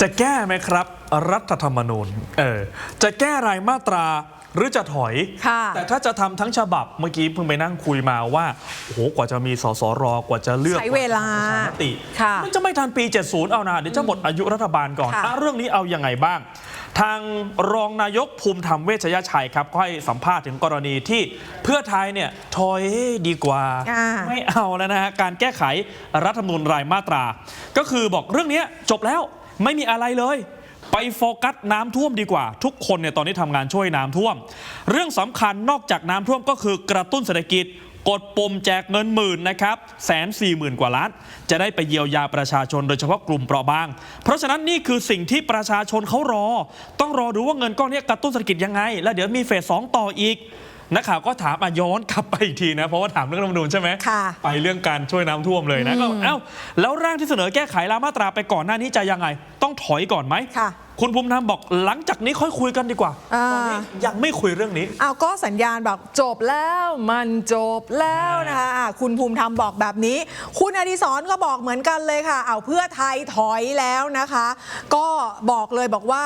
จะแก้ไหมครับ รัฐธรรมนูญเออจะแก้รายมาตราหรือจะถอยค่ะแต่ถ้าจะทำทั้งฉบับเมื่อกี้เพิ่งไปนั่งคุยมาว่าโอ้โหกว่าจะมีสสรกว่าจะเลือกใช้เวลาประชามติค่ะมันจะไม่ทันปี 70 เอานะเดี๋ยวจะหมดอายุรัฐบาลก่อนค่ะอะเรื่องนี้เอายังไงบ้าง ทางรองนายกภูมิธรรมเวชยชัยครับก็ให้สัมภาษณ์ถึงกรณีที่เพื่อไทยเนี่ยถอยดีกว่าอ่าไม่เอาแล้วนะฮะการแก้ไขรัฐธรรมนูญรายมาตรา ก็คือบอกเรื่องเนี้ยจบแล้ว ไม่มีอะไรเลย ไปโฟกัสน้ำท่วมดีกว่า ทุกคนเนี่ยตอนนี้ทำงานช่วยน้ำท่วม เรื่องสำคัญนอกจากน้ำท่วมก็คือกระตุ้นเศรษฐกิจกดปุ่มแจกเงินหมื่นนะครับแสนสี่หมื่นกว่าล้าน จะได้ไปเยียวยาประชาชนโดยเฉพาะกลุ่มเปราะบาง เพราะฉะนั้นนี่คือสิ่งที่ประชาชนเขารอ ต้องรอดูว่าเงินก้อนนี้กระตุ้นเศรษฐกิจยังไง แล้วเดี๋ยวมีเฟสสองต่ออีก นักข่าวก็ถามอะย้อนกลับไปอีกทีนะ เพราะว่าถามเรื่องรัฐธรรมนูญใช่ไหมค่ะไปเรื่องการช่วยน้ำท่วมเลยนะก็เอ้าแล้วร่างที่เสนอแก้ไขรายมาตราไปก่อนหน้านี้จะยังไง ต้องถอยก่อนไหมค่ะ คุณภูมิธรรมบอกหลังจากนี้ค่อยคุยกันดีกว่าอ่า ตอนนี้ยังไม่คุยเรื่องนี้ เอาก็สัญญาณบอกจบแล้วมันจบแล้วนะคะอะคุณภูมิธรรมบอกแบบนี้ คุณอดิศรก็บอกเหมือนกันเลยค่ะ เอาเพื่อไทยถอยแล้วนะคะ ก็บอกเลยบอกว่า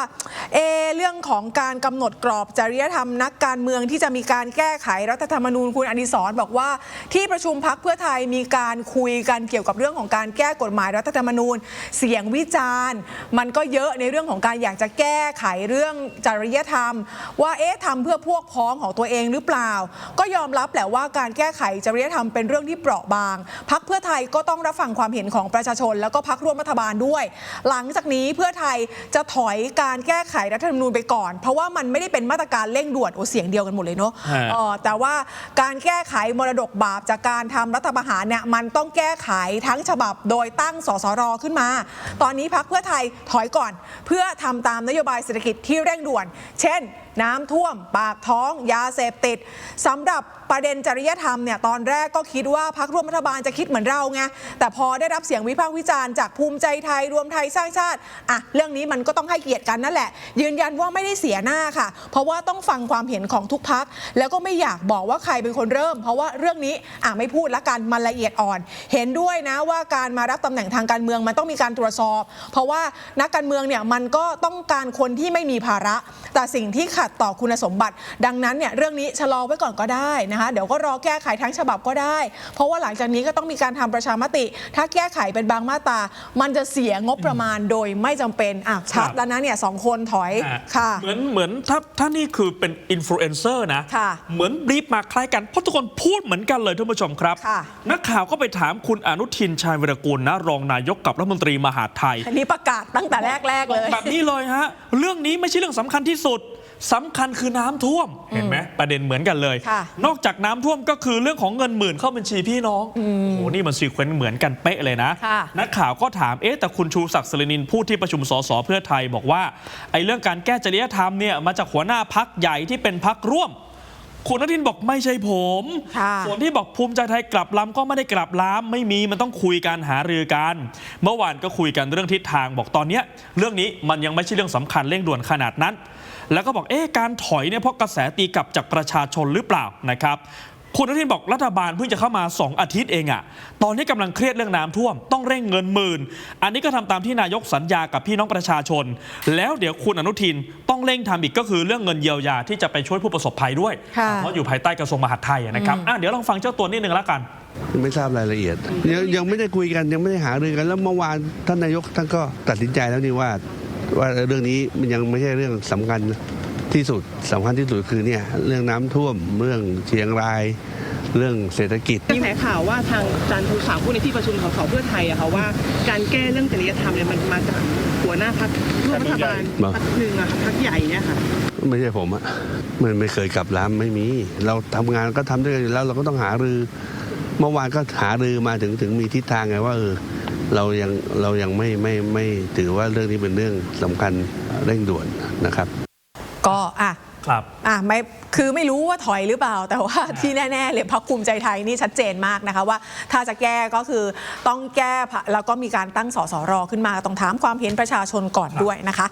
เอเรื่องของการกำหนดกรอบจริยธรรมนักการเมืองที่จะมีการแก้ไขรัฐธรรมนูญคุณอดิศรบอกว่า ที่ประชุมพักเพื่อไทยมีการคุยกันเกี่ยวกับเรื่องของการแก้กฎหมายรัฐธรรมนูญ เสียงวิจารณ์ มันก็เยอะในเรื่องของการอยากจะแก้ไขเรื่องจริยธรรม ว่าเอ๊ะทำเพื่อพวกพ้องของตัวเองหรือเปล่า ก็ยอมรับแหละว่าการแก้ไขจริยธรรมเป็นเรื่องที่เปราะบาง พักเพื่อไทยก็ต้องรับฟังความเห็นของประชาชน แล้วก็พักร่วมรัฐบาลด้วย หลังจากนี้เพื่อไทยจะถอยการแก้ไขรัฐธรรมนูญไปก่อน เพราะว่ามันไม่ได้เป็นมาตรการเร่งด่วนโอเสียงเดียวกันหมดเลยเนาะฮะ เออแต่ว่าการแก้ไขมรดกบาปจากการทำรัฐประหารเนี่ยมันต้องแก้ไขทั้งฉบับโดยตั้งสสรขึ้นมา ตอนนี้พักเพื่อไทยถอยก่อน เพื่อทำตามนโยบายเศรษฐกิจที่เร่งด่วน เช่น น้ำท่วม ปากท้อง ยาเสพติดสำหรับประเด็นจริยธรรมเนี่ยตอนแรกก็คิดว่าพักร่วมรัฐบาลจะคิดเหมือนเราไงแต่พอได้รับเสียงวิพากษ์วิจารณ์จากภูมิใจไทยรวมไทยสร้างชาติอะเรื่องนี้มันก็ต้องให้เกียรติกันนั่นแหละ ยืนยันว่าไม่ได้เสียหน้าค่ะ เพราะว่าต้องฟังความเห็นของทุกพัก แล้วก็ไม่อยากบอกว่าใครเป็นคนเริ่ม เพราะว่าเรื่องนี้อะไม่พูดละกันมันละเอียดอ่อน เห็นด้วยนะว่าการมารับตำแหน่งทางการเมืองมันต้องมีการตรวจสอบ เพราะว่านักการเมืองเนี่ยมันก็ต้องการคนที่ไม่มีภาระ แต่สิ่งที่ขัดต่อคุณสมบัติ ดังนั้นเนี่ยเรื่องนี้ชะลอไว้ก่อนก็ได้นะคะ เดี๋ยวก็รอแก้ไขทั้งฉบับก็ได้ เพราะว่าหลังจากนี้ก็ต้องมีการทำประชามติ ถ้าแก้ไขเป็นบางมาตรา มันจะเสียงบประมาณโดยไม่จำเป็นอะชัดแล้วนะเนี่ยสองคนถอยอะค่ะ เหมือนเหมือนถ้าถ้านี่คือเป็นอินฟลูเอนเซอร์นะค่ะเหมือนบรีฟมาคล้ายกันเพราะทุกคนพูดเหมือนกันเลยท่านผู้ชมครับค่ะนักข่าวก็ไปถามคุณอนุทินชาญวิรกูลนะรองนายกกับรัฐมนตรีมหาดไทยอันนี้ประกาศตั้งแต่แรกๆเลย แบบนี้เลยฮะ เรื่องนี้ไม่ใช่เรื่องสำคัญที่สุด สำคัญคือน้ำท่วมเห็นไหมประเด็นเหมือนกันเลย ค่ะ นอกจากน้ำท่วมก็คือเรื่องของเงินหมื่นเข้าบัญชีพี่น้องโอ้โหนี่มันซีเควนต์เหมือนกันเป๊ะเลยนะ ค่ะ นักข่าวก็ถามเอ๊ะแต่คุณชูศักดิ์สรนินพูดที่ประชุมสสเพื่อไทยบอกว่าไอ้เรื่องการแก้จริยธรรมเนี่ยมาจากหัวหน้าพักใหญ่ที่เป็นพักร่วม คุณอนุทินบอกไม่ใช่ผม ค่ะส่วนที่บอกภูมิใจไทยกลับล้ำก็ไม่ได้กลับล้ำไม่มีมันต้องคุยกันหารือกัน เมื่อวานก็คุยกันเรื่องทิศทางบอกตอนเนี้ยเรื่องนี้มันยังไม่ใช่เรื่องสำคัญเร่งด่วนขนาดนั้น แล้วก็บอกเอ๊ะการถอยเนี่ยเพราะกระแสตีกลับจากประชาชนหรือเปล่านะครับ คุณอนุทินบอกรัฐบาลเพิ่งจะเข้ามา 2 อาทิตย์เองอะตอนนี้กำลังเครียดเรื่องน้ำท่วม ต้องเร่งเงินหมื่น อันนี้ก็ทำตามที่นายกสัญญากับพี่น้องประชาชน แล้วเดี๋ยวคุณอนุทินต้อง เร่งทำอีกก็คือเรื่องเงินเยียวยาที่จะไปช่วยผู้ประสบภัยด้วย ค่ะ เพราะอยู่ภายใต้กระทรวงมหาดไทยนะครับอะเดี๋ยวลองฟังเจ้าตัวนิดนึงแล้วกัน ไม่ทราบรายละเอียดยังยังไม่ได้คุยกันยังไม่ได้หารือกันแล้วเมื่อวานท่านนายกท่านก็ตัดสินใจแล้วนี่ว่า ว่าเรื่องนี้มันยังไม่ใช่เรื่องสำคัญที่สุดสำคัญที่สุดคือเนี่ยเรื่องน้ำท่วมเรื่องเชียงราย เรื่องเศรษฐกิจกระแสข่าวว่าทางอาจารย์ภูสาวพูดในที่ประชุมของสเพื่อไทยอะค่ะว่าการแก้เรื่องจริยธรรมเนี่ยมันมาจากหัวหน้าพักร่วมรัฐบาลเหรอพักหนึ่งอะค่ะพักใหญ่เนี่ยค่ะไม่ใช่ผมอะมันไม่เคยกลับร้านไม่มี เราทำงานก็ทำด้วยกันอยู่แล้วเราก็ต้องหารือ เมื่อวานก็หารือมาถึงถึงมีทิศทางไงว่าเออเรายังเรายังไม่ไม่ไม่ถือว่าเรื่องนี้เป็นเรื่องสำคัญเร่งด่วนนะครับ ก็อะ ครับอะไม่คือไม่รู้ว่าถอยหรือเปล่า แต่ว่าที่แน่ๆเลยพักภูมิใจไทยนี่ชัดเจนมากนะคะว่า ถ้าจะแก้ก็คือต้องแก้แล้วก็มีการตั้งสสรขึ้นมาต้องถามความเห็นประชาชนก่อนด้วยนะคะ